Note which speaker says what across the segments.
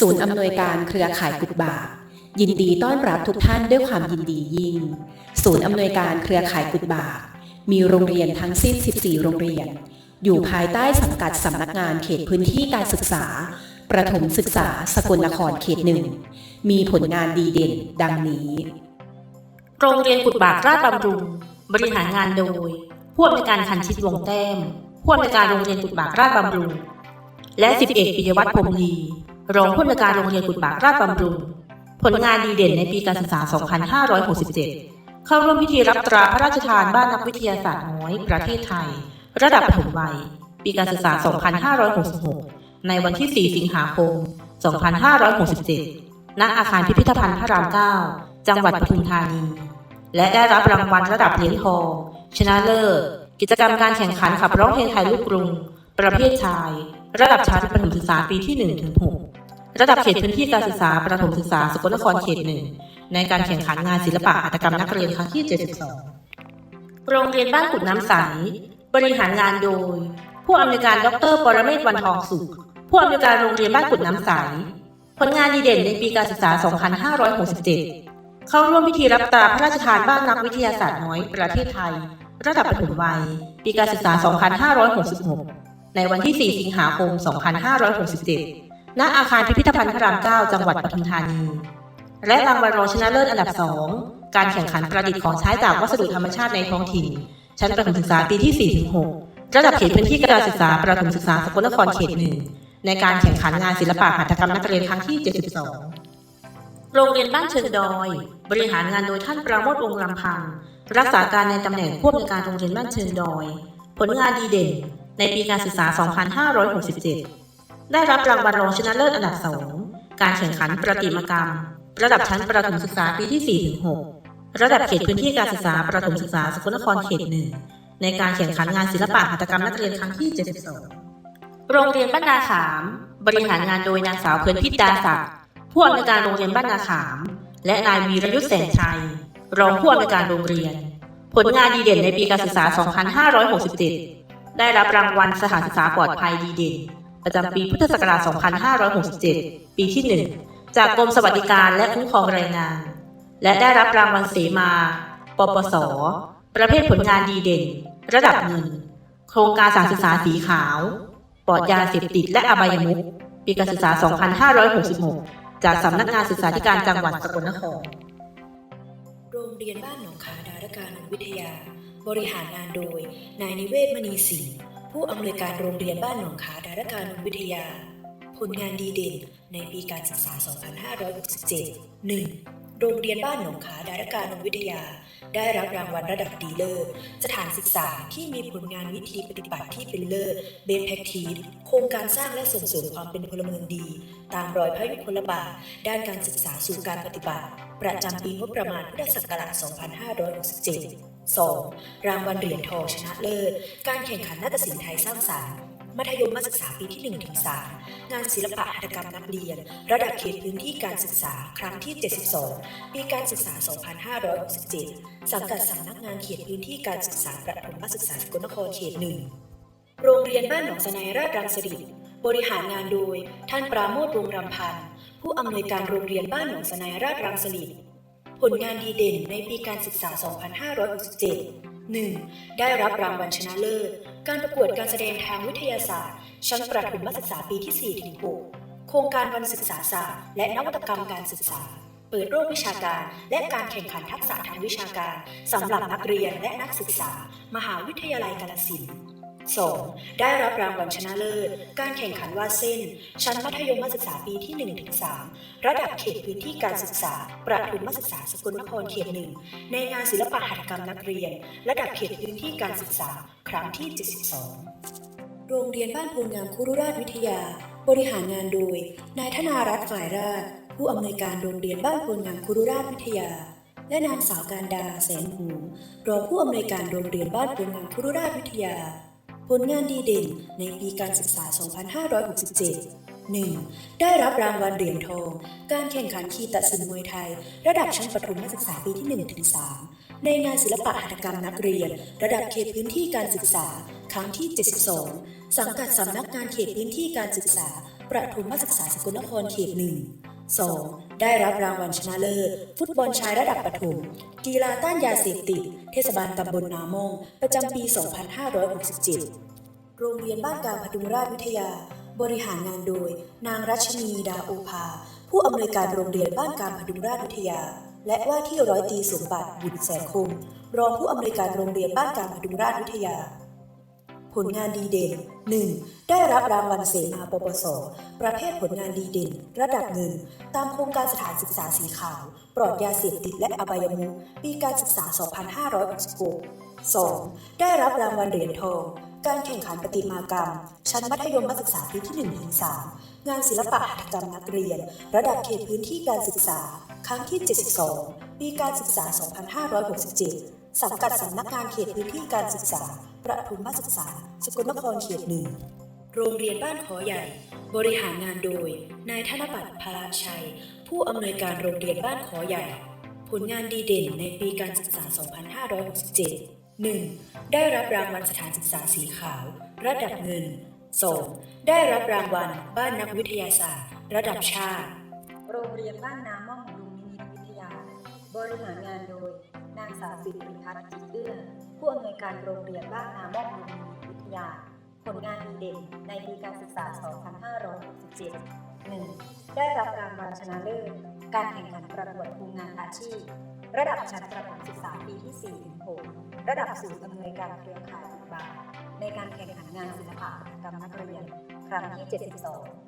Speaker 1: ศูนย์อำนวยการเครือข่ายกุดบายินดีต้อนรับทุกท่านด้วยความยินดียิ่ง ศูนย์อำนวยการเครือข่ายกุดบามีโรงเรียนทั้งสิ้น 14 โรงเรียน อยู่ภายใต้สังกัดสำนักงานเขตพื้นที่การศึกษา ประถมศึกษาสกลนครเขตหนึ่ง มีผลงานดีเด่นดังนี้
Speaker 2: โรงเรียนกุดบากราชบำรุง บริหารงานโดย ผู้อำนวยการคันชิตวงแต้มผู้อำนวยการโรงเรียนกุดบากราชบำรุง และสิบเอกปิยวัฒน์พรมลี รองผู้อำนวยการโรงเรียนกุดบากราชบำรุง ผลงานดีเด่นในปีการศึกษา 2567 เข้าร่วมพิธีรับตราพระราชทานบ้านนักวิทยาศาสตร์น้อยประเทศไทย ระดับปฐมวัย ปีการศึกษา 2566 ในวันที่ 4 สิงหาคม 2567 ณ อาคารพิพิธภัณฑ์พระราม 9 จังหวัดปทุมธานี และได้รับรางวัลระดับเหรียญทอง ชนะเลิศ กิจกรรมการแข่งขันขับร้องเพลงไทยลูกกรุง ประเภทชาย ระดับชั้นประถมศึกษาปีที่ 1 ถึง 6 ระดับเขตพื้นที่การศึกษาประถมศึกษาสกลนครเขตหนึ่งในการแข่งขันงานศิลปะหัตถกรรมนักเรียนครั้งที่ 72 โรงเรียนบ้านกุดน้ำใส บริหารงานโดย ผู้อำนวยการดรปรเมศวรรณทองสุข ผู้อำนวยการโรงเรียนบ้านกุดน้ำใส ผลงานดีเด่นในปีการศึกษา 2567 เข้าร่วมพิธีรับตราพระราชทานบ้านนักวิทยาศาสตร์น้อยประเทศไทย ระดับปฐมวัย ปีการศึกษา 2566 ในวันที่ 4 สิงหาคม 2567 ณอาคารพิพิธภัณฑ์พระราม9จังหวัดปทุมธานี และรางวัลรองชนะเลิศอันดับ2การแข่งขันประดิษฐ์ของใช้จากวัสดุธรรมชาติในท้องถิ่น ชั้นประถมศึกษาปีที่ 4-6 ระดับเขตพื้นที่การศึกษาประถมศึกษาสกลนครเขตหนึ่งในการแข่งขันงานศิลปะหัตถกรรมนักเรียนครั้งที่ 72 โรงเรียนบ้านเชิงดอย บริหารงานโดยท่านปราโมทวงศ์ลำพัง รักษาการในตำแหน่งผู้อำนวยการโรงเรียนบ้านเชิงดอย ผลงานดีเด่น ในปีการศึกษา 2567 ได้รับรางวัลรองชนะเลิศอันดับ2การแข่งขันประติมากรรม ระดับชั้นประถมศึกษาปีที่ 4-6 ระดับเขตพื้นที่การศึกษาประถมศึกษาสกลนครเขตหนึ่งในการแข่งขันงานศิลปะหัตถกรรมนักเรียนครั้งที่ 72 โรงเรียนบ้านนาขาม บริหารงานโดยนางสาวเพลินพิดาศักดิ์ผู้อำนวยการโรงเรียนบ้านนาขาม และนายวีรยุทธแสนชัย รองผู้อำนวยการโรงเรียน ผลงานดีเด่นในปีการศึกษา 2567 ได้รับรางวัลสถานศึกษาปลอดภัยดีเด่น ประจำปีพุทธศักราช 2567 ปีที่ 1 จากกรมสวัสดิการและคุ้มครองแรงงาน และได้รับรางวัลเสมา ปปส ประเภทผลงานดีเด่น ระดับเงิน โครงการสารศึกษาสีขาว ปลอดยาเสพติดและอบายมุขปีการศึกษา 2566 จากสำนักงานศึกษาธิการจังหวัดสกลนคร
Speaker 3: โรงเรียนบ้านหนองขาดารการวิทยา บริหารงานโดย นายนิเวศมณีศรี ผู้อำนวยการโรงเรียนบ้านหนองขาดารการวิทยา ผลงานดีเด่นในปีการศึกษา 2567 1. โรงเรียนบ้านหนองขาดารการวิทยา ได้รับรางวัลระดับดีเลิศสถานศึกษาที่มีผลงานวิธีปฏิบัติที่เป็นเลิศเบสแพคทีสโครงการสร้างและส่งเสริมความเป็นพลเมืองดี ตามรอยพระยุคลบาทด้านการศึกษาสู่การปฏิบัติ ประจำปีงบประมาณพุทธศักราช 2567 2. รางวัลเหรียญทองชนะเลิศ การแข่งขันนาฏศิลป์ไทยสร้างสรรค์ มัธยมศึกษาปีที่ 1-3 งานศิลปะหัตถกรรมนักเรียน ระดับเขตพื้นที่การศึกษาครั้งที่ 72 ปีการศึกษา 2567 สังกัดสำนักงานเขตพื้นที่การศึกษาประถมศึกษาสกลนครเขตหนึ่งโรงเรียนบ้านหนองสนายราชรังสฤษดิ์บริหารงานโดย ท่านปราโมทวงรำพันธ์ผู้อำนวยการโรงเรียนบ้านหนองสนายราชรังสฤษดิ์ ผลงานดีเด่นในปีการศึกษา 2567 1. ได้รับรางวัลชนะเลิศ การประกวดการแสดงทางวิทยาศาสตร์ ชั้นประถมศึกษาปีที่4-6โครงการวันศึกษาศาสตร์ และนวัตกรรมการศึกษา เปิดโลกวิชาการ และการแข่งขันทักษะทางวิชาการสำหรับนักเรียนและนักศึกษา มหาวิทยาลัยกาฬสินธุ์ 2. ได้รับรางวัลชนะเลิศ การแข่งขันวาดเส้น ชั้นมัธยมศึกษาปีที่ 1-3 ระดับเขตพื้นที่การศึกษา ประถมศึกษาสกลนครเขตหนึ่งในงานศิลปะหัตถกรรมนักเรียน ระดับเขตพื้นที่การศึกษา ครั้งที่ 72 โรงเรียนบ้านพูงามคุรุราชวิทยา บริหารงานโดย นายธนารัตน์ฝ่ายราช ผู้อำนวยการโรงเรียนบ้านพูงามคุรุราชวิทยาและนางสาวการดาแสนหูรองผู้อำนวยการโรงเรียนบ้านพูงามคุรุราชวิทยา ผลงานดีเด่นในปีการศึกษา 2567 1. ได้รับรางวัลเหรียญทอง การแข่งขันขี่ตัดสินมวยไทย ระดับชั้นประถมศึกษาปีที่1-3ในงานศิลปะหัตถกรรมนักเรียน ระดับเขตพื้นที่การศึกษา ครั้งที่ 72 สังกัดสำนักงานเขตพื้นที่การศึกษา ประถมศึกษาสกลนครเขตหนึ่ง 2. ได้รับรางวัลชนะเลิศ ฟุตบอลชายระดับประถมกีฬาต้านยาเสพติด เทศบาลตำบลนามง ประจำปี 2567 โรงเรียนบ้านกางพดุงราชวิทยา บริหารงานโดย นางรัชนีดาโอภา ผู้อำนวยการโรงเรียนบ้านกางพดุงราชวิทยา และว่าที่ร้อยตรีสมบัติบุตรแสนคงรองผู้อำนวยการโรงเรียนบ้านกางพดุงราชวิทยา ผลงานดีเด่น 1. ได้รับรางวัลเสมาปปส ประเภทผลงานดีเด่น ระดับเงิน ตามโครงการสถานศึกษาสีขาว ปลอดยาเสพติดและอบายมุขปีการศึกษา 2566 2. ได้รับรางวัลเหรียญทอง การแข่งขันประติมากรรม ชั้นมัธยมศึกษาปีที่1ถึง3งานศิลปะหัตถกรรมนักเรียน ระดับเขตพื้นที่การศึกษา ครั้งที่ 72 ปีการศึกษา 2567 สังกัดสำนักงานเขตพื้นที่การศึกษา ประถมศึกษา สกลนครเขตหนึ่ง โรงเรียนบ้านขอใหญ่ บริหารงานโดย นายธนบัตรพลาชัย ผู้อำนวยการโรงเรียนบ้านขอใหญ่ ผลงานดีเด่นในปีการศึกษา 2567 1. ได้รับรางวัลสถานศึกษาสีขาว ระดับเงิน 2. ได้รับรางวัลบ้านนักวิทยาศาสตร์ ระดับชาติ
Speaker 4: โรงเรียนบ้านน้ำม่อมลุงนิมิตวิทยา บริหารงาน โดยนางสาวสิริพัฒน์จิตเอื้อผู้อำนวยการโรงเรียนบ้านน้ำม่อมลุงนิมิตรวิทยา ผลงานดีเด่นในปีการศึกษา 2567 1. ได้รับรางวัลชนะเลิศ การแข่งขันประกวดครูงานอาชีพ ระดับชั้นประถมศึกษาปีที่4-6ระดับศูนย์อำนวยการเครือข่ายทุบาทในการแข่งขันงานศิลปะหัตถกรรมนักเรียน ครั้งที่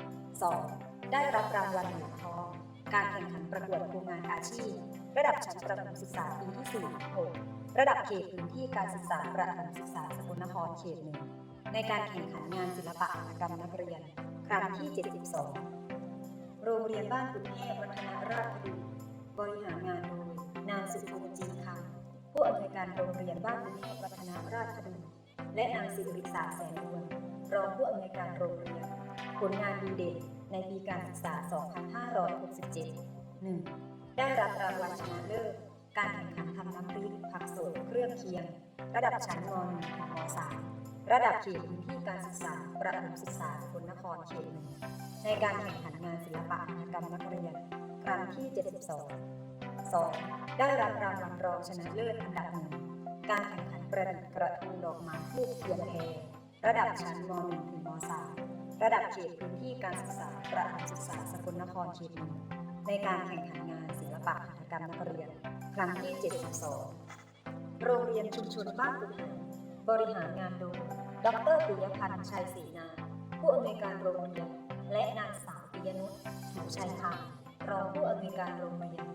Speaker 4: 72 2. ได้รับรางวัลเหรียญทอง การแข่งขันประกวดครูงานอาชีพ ระดับชั้นประถมศึกษาปีที่ 4-6 ระดับเขตพื้นที่การศึกษาประถมศึกษาสกลนครเขตหนึ่งในการแข่งขันงานศิลปะหัตถกรรมนักเรียน ครั้งที่ 72 โรงเรียนบ้านกุฎเทพวัฒนราชพดุงบริหารงานโดยนางสุภงจีคำผู้อำนวยการโรงเรียนบ้านกุฎเทพวัฒนราชพดุงและนางสิริสาแสนดวนรองผู้อำนวยการโรงเรียน ผลงานดีเด่นในปีการศึกษา 2567 1. ได้รับรางวัลชนะเลิศการแข่งขันทำน้ำพริกผักสดเครื่องเคียง ระดับชั้นม .1 ถึงม .3 ระดับเขตพื้นที่การศึกษา ประถมศึกษาสกลนครเขตหนึ่งในการแข่งขันงานศิลปะหัตถกรรมนักเรียน ครั้งที่ 72 2. ได้รับรางวัลรองชนะเลิศอันดับหนึ่งการแข่งขันประดิษฐ์กระทงดอกไม้ทูบเทียนแพรระดับชั้นม .1 ถึงม .3 ระดับเขตพื้นที่การศึกษา ประถมศึกษาสกลนครเขตหนึ่งในการแข่งขันงาน ปะหัตถกรรมนักเรียน ครั้งที่ 72 โรงเรียนชุมชนบ้านกุฎหงบริหารงานโดยดรปิยพันธ์ชัยศรีนา ผู้อำนวยการโรงเรียน และนางสาวปิยนุชถูชัยคำรองผู้อำนวยการโรงเรียน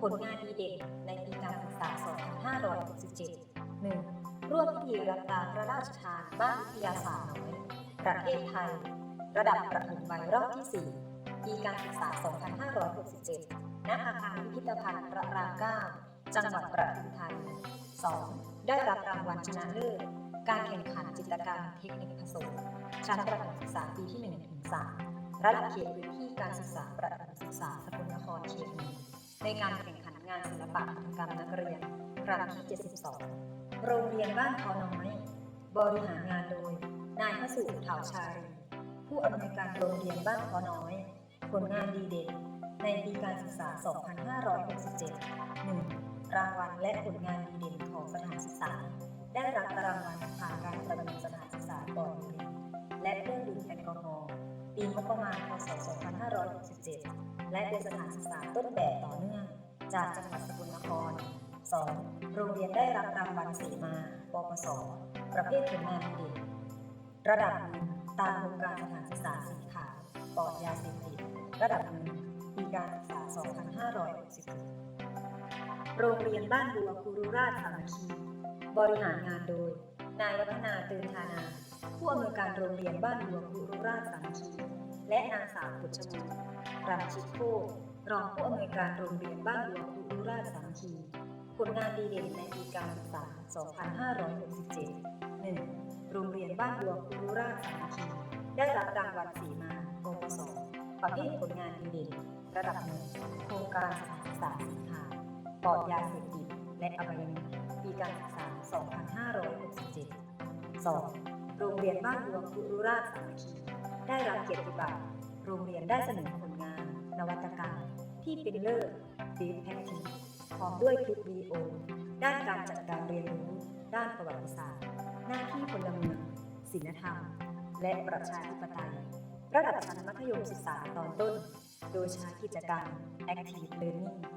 Speaker 4: ผลงานดีเด่นในปีการศึกษา 2567 1. ร่วมพิธีรับตาพระราชทานบ้านวิทยาศาสตร์น้อยประเทศไทย ระดับประถมวัยรอบที่ 4 ปีการศึกษา 2567 ณอาคารพิพิธภัณฑ์ระราม9จังหวัดประทุมธานี 2. ได้รับรางวัลชนะเลิศ การแข่งขันจิตรกรรมเทคนิคผสม ชั้นประถมศึกษาปีที่1-3ระดับเขตพื้นที่การศึกษาประถมศึกษาสกลนครเขตหนึ่งในการแข่งขันงานศิลปะหัตถกรรมนักเรียน ครั้งที่ 72 โรงเรียนบ้านคอน้อย บริหารงานโดย นายพระสุเถาชารีผู้อำนวยการโรงเรียนบ้านคอน้อย ผลงานดีเด่น ในปีการศึกษา 2567 1. รางวัลและผลงานดีเด่นของสถานศึกษา ได้รับรางวัลผ่านการประเมินสถานศึกษาก่อนเรียนและเครื่องดื่มแอลกอฮอล์ปีงบประมาณพศ 2567 และเป็นสถานศึกษาต้นแบบต่อเนื่อง จากจังหวัดสกลนคร 2. โรงเรียนได้รับรางวัลเสมาปปส ประเภทผลงานดีเด่นระดับหนึ่งตามโครงการสถานศึกษาสีขาวปลอดยาเสพติดระดับหนึ่ง การศึกษา 2560 โรงเรียนบ้านบัวคุรุราชสามัคคี บริหารงานโดย นายวัฒนาเตือนชานา ผู้อำนวยการโรงเรียนบ้านบัวคุรุราชสามัคคี และนางสาวบุชมูลรำชิดโครองผู้อำนวยการโรงเรียนบ้านบัวคุรุราชสามัคคี ผลงานดีเด่นในปีการศึกษา 2567 1. โรงเรียนบ้านบัวคุรุราชสามัคคี ได้รับรางวัลสีมาปปสประเภทผลงานดีเด่น ระดับหนึ่งโครงการสถานศึกษาสีขาวปลอดยาเสพติดและอบายมุขปีการศึกษา 2567 2. โรงเรียนบ้านบัวงคุรุราชสามัคคีได้รับเกียรติบัตรโรงเรียนได้เสนอผลงาน นวัตกรรม ที่เป็นเลิศฟีดแพ็กทีพร้อมด้วยคลิปวิดีโอ ด้านการจัดการเรียนรู้ ด้านประวัติศาสตร์ หน้าที่พลเมืองศิลธรรม และประชาธิปไตย ระดับชั้นมัธยมศึกษาตอนต้น โดยใช้กิจกรรม Active Learning